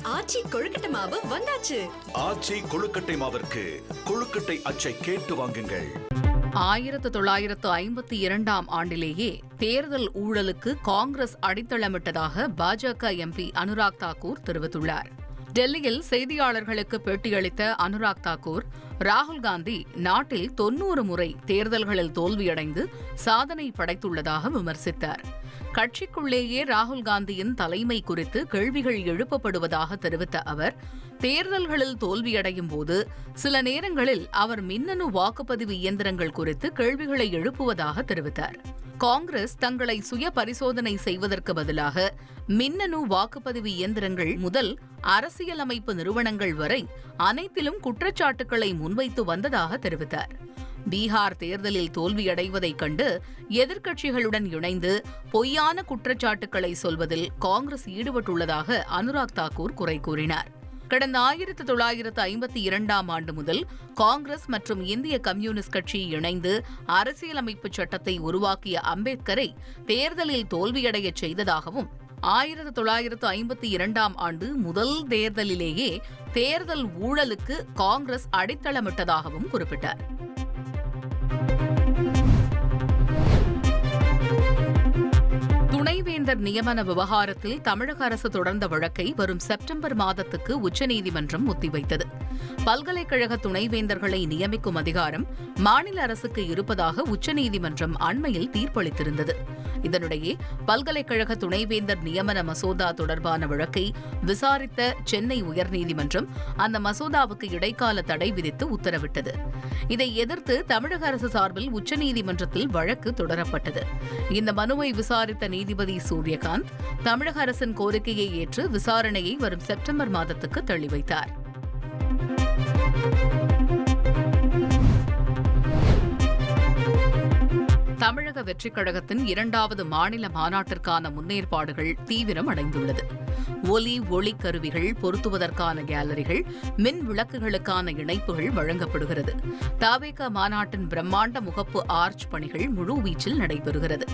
ஆச்சி கொழுக்கட்டை மாவு வந்தாச்சு. ஆச்சி கொழுக்கட்டை மாவிற்கு கொழுக்கட்டை அச்சை கேட்டு வாங்குங்கள். ஆயிரத்து தொள்ளாயிரத்து ஐம்பத்தி இரண்டாம் ஆண்டிலேயே தேர்தல் ஊழலுக்கு காங்கிரஸ் அடித்தளமிட்டதாக பாஜக எம்பி அனுராக் தாக்கூர் தெரிவித்துள்ளார். டெல்லியில் செய்தியாளர்களுக்கு பேட்டியளித்த அனுராக் தாக்கூர் ராகுல் காந்தி நாட்டில் தொன்னூறு முறை தேர்தல்களில் தோல்வியடைந்து சாதனை படைத்துள்ளதாக விமர்சித்தார். கட்சிக்குள்ளேயே ராகுல் காந்தியின் தலைமை குறித்து கேள்விகள் எழுப்பப்படுவதாக தெரிவித்த அவர் தேர்தல்களில் தோல்வியடையும் போது சில நேரங்களில் அவர் மின்னணு வாக்குப்பதிவு இயந்திரங்கள் குறித்து கேள்விகளை எழுப்புவதாக தெரிவித்தார். காங்கிரஸ் தங்களை சுய பரிசோதனை செய்வதற்கு பதிலாக மின்னணு வாக்குப்பதிவு இயந்திரங்கள் முதல் அரசியலமைப்பு நிறுவனங்கள் வரை அனைத்திலும் குற்றச்சாட்டுக்களை முன்வைத்து வந்ததாக தெரிவித்தார். பீகார் தேர்தலில் தோல்வியடைவதைக் கண்டு எதிர்க்கட்சிகளுடன் இணைந்து பொய்யான குற்றச்சாட்டுக்களை சொல்வதில் காங்கிரஸ் ஈடுபட்டுள்ளதாக அனுராக் தாக்கூர் குறை கூறினார். கடந்த ஆயிரத்து தொள்ளாயிரத்து ஐம்பத்தி இரண்டாம் ஆண்டு முதல் காங்கிரஸ் மற்றும் இந்திய கம்யூனிஸ்ட் கட்சி இணைந்து அரசியலமைப்பு சட்டத்தை உருவாக்கிய அம்பேத்கரை தேர்தலில் தோல்வியடையச் செய்ததாகவும் ஆயிரத்து தொள்ளாயிரத்து ஐம்பத்தி இரண்டாம் ஆண்டு முதல் தேர்தலிலேயே தேர்தல் ஊழலுக்கு காங்கிரஸ் அடித்தளமிட்டதாகவும் குறிப்பிட்டார். துணைவேந்தர் நியமன விவகாரத்தில் தமிழக அரசு தொடர்ந்த வழக்கை வரும் செப்டம்பர் மாதத்துக்கு உச்சநீதிமன்றம் ஒத்திவைத்தது. பல்கலைக்கழக துணைவேந்தர்களை நியமிக்கும் அதிகாரம் மாநில அரசுக்கு இருப்பதாக உச்சநீதிமன்றம் அண்மையில் தீர்ப்பளித்திருந்தது. இதனிடையே பல்கலைக்கழக துணைவேந்தர் நியமன மசோதா தொடர்பான வழக்கை விசாரித்த சென்னை உயர்நீதிமன்றம் அந்த மசோதாவுக்கு இடைக்கால தடை விதித்து உத்தரவிட்டது. இதை எதிர்த்து தமிழக அரசு சார்பில் உச்சநீதிமன்றத்தில் வழக்கு தொடரப்பட்டது. இந்த மனுவை விசாரித்த நீதிபதி சூரியகாந்த் தமிழக அரசின் கோரிக்கையை ஏற்று விசாரணையை வரும் செப்டம்பர் மாதத்துக்கு தள்ளி தமிழக வெற்றிக் கழகத்தின் இரண்டாவது மாநில மாநாட்டிற்கான முன்னேற்பாடுகள் தீவிரம் அடைந்துள்ளது. ஒலி ஒளி கருவிகள் பொருத்துவதற்கான கேலரிகள் மின் விளக்குகளுக்கான இணைப்புகள் வழங்கப்படுகிறது. தாவேக மாநாட்டின் பிரம்மாண்ட முகப்பு ஆர்ச் பணிகள் முழுவீச்சில் நடைபெறுகிறது.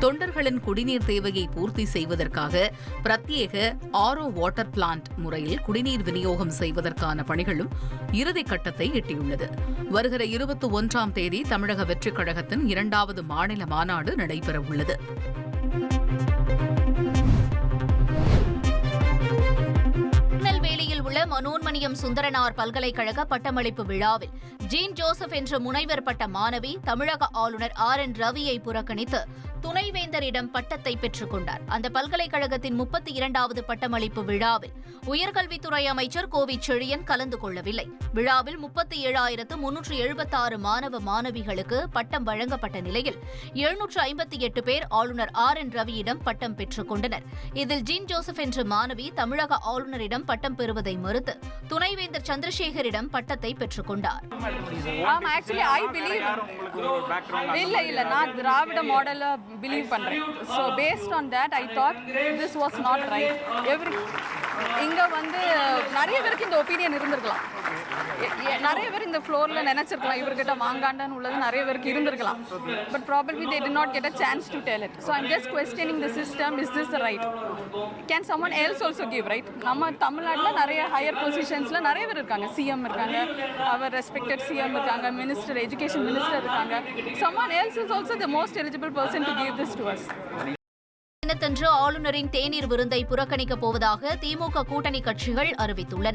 தொண்டர்களின் குடிநீர் தேவையை பூர்த்தி செய்வதற்காக பிரத்யேக ஆரோ வாட்டர் பிளான்ட் முறையில் குடிநீர் விநியோகம் செய்வதற்கான பணிகளும் இறுதிக்கட்டத்தை எட்டியுள்ளது. வருகிற இருபத்தி ஒன்றாம் தேதி தமிழக வெற்றிக் கழகத்தின் இரண்டாவது மாநில மாநாடு நடைபெறவுள்ளது. திருநெல்வேலியில் உள்ள சுப்பிரமணியம் சுந்தரனார் பல்கலைக்கழக பட்டமளிப்பு விழாவில் ஜீன் ஜோசப் என்ற முனைவர் பட்ட மாணவி தமிழக ஆளுநர் ஆர் என் ரவியை புறக்கணித்து துணைவேந்தரிடம் பட்டத்தை பெற்றுக் கொண்டார். அந்த பல்கலைக்கழகத்தின் முப்பத்தி இரண்டாவது பட்டமளிப்பு விழாவில் உயர்கல்வித்துறை அமைச்சர் கோவி செழியன் கலந்து கொள்ளவில்லை. விழாவில் முப்பத்தி ஏழாயிரத்து முன்னூற்று எழுபத்தாறு மாணவ மாணவிகளுக்கு பட்டம் வழங்கப்பட்ட நிலையில் எழுநூற்று ஐம்பத்தி எட்டு பேர் ஆளுநர் ஆர் என் ரவியிடம் பட்டம் பெற்றுக் கொண்டனர். இதில் ஜீன் ஜோசப் என்ற மாணவி தமிழக ஆளுநரிடம் பட்டம் பெறுவதை மறுத்து துணைவேந்தர் சந்திரசேகரிடம் பட்டத்தை பெற்றுக்கொண்டார் ஆமா ஆக்சுவலி ஐ பிலீவ் இல்ல இல்ல நான் திராவிட மாடல பிலீவ் பண்றேன். So based on that I thought this was not right every இங்க வந்து நிறைய பேருக்கு இந்த ஒப்பீனியன் இருந்திருக்கலாம். நிறைய பேர் இந்த ஃப்ளோரில் நினைச்சிருக்கலாம் இவர்கிட்ட வாங்காண்டான்னு உள்ளது நிறைய பேருக்கு இருந்திருக்கலாம். But probably they did not get a chance to tell it so I'm just questioning the system is this right can can someone else also give நம்ம தமிழ்நாட்டில் நிறைய ஹையர் பொசிஷன் பொசிஷன்ஸில் நிறைய பேர் இருக்காங்க. சிஎம் இருக்காங்க. அவர் ரெஸ்பெக்டட் சிஎம் இருக்காங்க. Minister education minister இருக்காங்க. Someone else is also the most eligible person to give this to us தினத்தன்று ஆளுநரின் தேநீர் விருந்தை புறக்கணிக்கப் போவதாக திமுக கூட்டணி கட்சிகள் அறிவித்துள்ளன.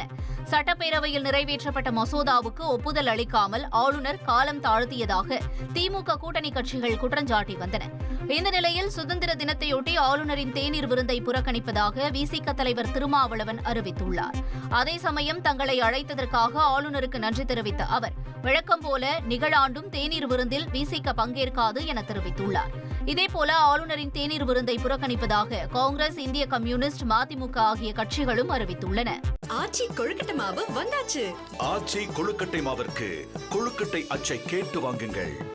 சட்டப்பேரவையில் நிறைவேற்றப்பட்ட மசோதாவுக்கு ஒப்புதல் அளிக்காமல் ஆளுநர் காலம் தாழ்த்தியதாக திமுக கூட்டணி கட்சிகள் குற்றஞ்சாட்டி வந்தன. இந்த நிலையில் சுதந்திர தினத்தையொட்டி ஆளுநரின் தேநீர் விருந்தை புறக்கணிப்பதாக விசிக தலைவர் திருமாவளவன் அறிவித்துள்ளார். அதே சமயம் தங்களை அழைத்ததற்காக ஆளுநருக்கு நன்றி தெரிவித்த அவர் வழக்கம் போல நிகழாண்டும் தேநீர் விருந்தில் விசிக பங்கேற்காது என தெரிவித்துள்ளார். இதேபோல ஆளுநரின் தேநீர் விருந்தை புறக்கணிப்பதாக காங்கிரஸ் இந்திய கம்யூனிஸ்ட் மதிமுக ஆகிய கட்சிகளும் அறிவித்துள்ளன. ஆச்சி கொழுக்கட்டை மாவு வந்தாச்சு. ஆச்சி கொழுக்கட்டை மாவிற்கு கொழுக்கட்டை அச்சை கேட்டு வாங்குங்கள்.